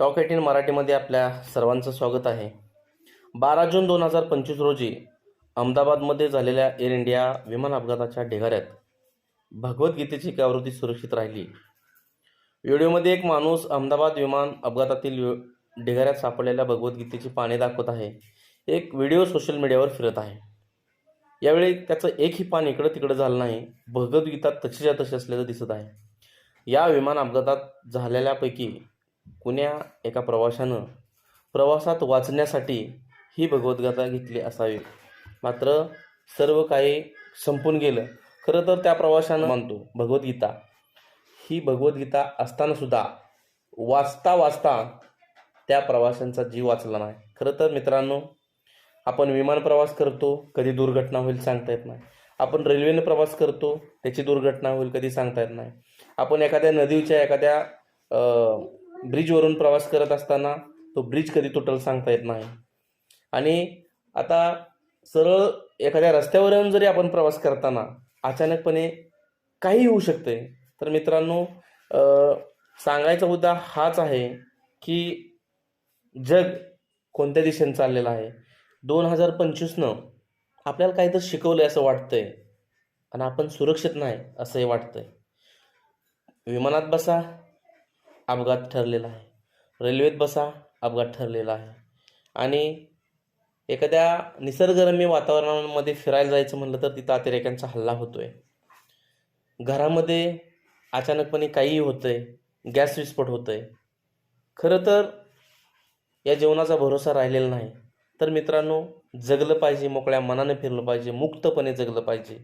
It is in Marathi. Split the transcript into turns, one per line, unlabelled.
टॉक एटीन मराठीमध्ये आपल्या सर्वांचं स्वागत आहे. बारा जून दोन हजार पंचवीस रोजी अहमदाबादमध्ये झालेल्या एअर इंडिया विमान अपघाताच्या ढिगाऱ्यात भगवद्गीतेची एक आवृत्ती सुरक्षित राहिली. व्हिडिओमध्ये एक माणूस अहमदाबाद विमान अपघातातील ढिगाऱ्यात सापडलेल्या भगवद्गीतेची पाने दाखवत आहे. एक व्हिडिओ सोशल मीडियावर फिरत आहे. यावेळी त्याचं एकही पान इकडं तिकडं झालं नाही भगवद्गीता तशीच्या तशी असल्याचं दिसत आहे. या विमान अपघातात झालेल्यापैकी कुण्या एका प्रवाशानं प्रवासात वाचण्यासाठी ही भगवद्गीता घेतली असावी. मात्र सर्व काही संपून गेलं. खरं तर त्या प्रवाशानं मानतो भगवद्गीता. ही भगवद्गीता असतानासुद्धा वाचता वाचता त्या प्रवाशांचा जीव वाचला नाही. खरं तर मित्रांनो आपण विमान प्रवास करतो कधी दुर्घटना होईल सांगता येत नाही. आपण रेल्वेने प्रवास करतो त्याची दुर्घटना होईल कधी सांगता येत नाही. आपण एखाद्या नदीच्या एखाद्या ब्रिजवरून प्रवास करत असताना तो ब्रिज कधी तुटल सांगता येत नाही. आणि आता सरळ एखाद्या रस्त्यावरून जरी आपण प्रवास करताना अचानकपणे काही होऊ शकते. तर मित्रांनो सांगायचा मुद्दा हाच आहे की जग कोणत्या दिशेने चाललेलं आहे? दोन हजार पंचवीसनं आपल्याला काहीतरी शिकवलं आहे असं वाटतंय आणि आपण सुरक्षित नाही असंही वाटतंय. विमानात बसा अपघात ठरलेला आहे. रेल्वेत बसा अपघात ठरलेला आहे. आणि एखाद्या निसर्गरम्य वातावरणामध्ये फिरायला जायचं म्हणलं तर तिथं अतिरेक्यांचा हल्ला होतो आहे घरामध्ये अचानकपणे काहीही होतं आहे गॅस विस्फोट होतं आहे खरं तर या जेवणाचा भरोसा राहिलेला नाही. तर मित्रांनो जगलं पाहिजे मोकळ्या मनाने फिरलं पाहिजे मुक्तपणे जगलं पाहिजे.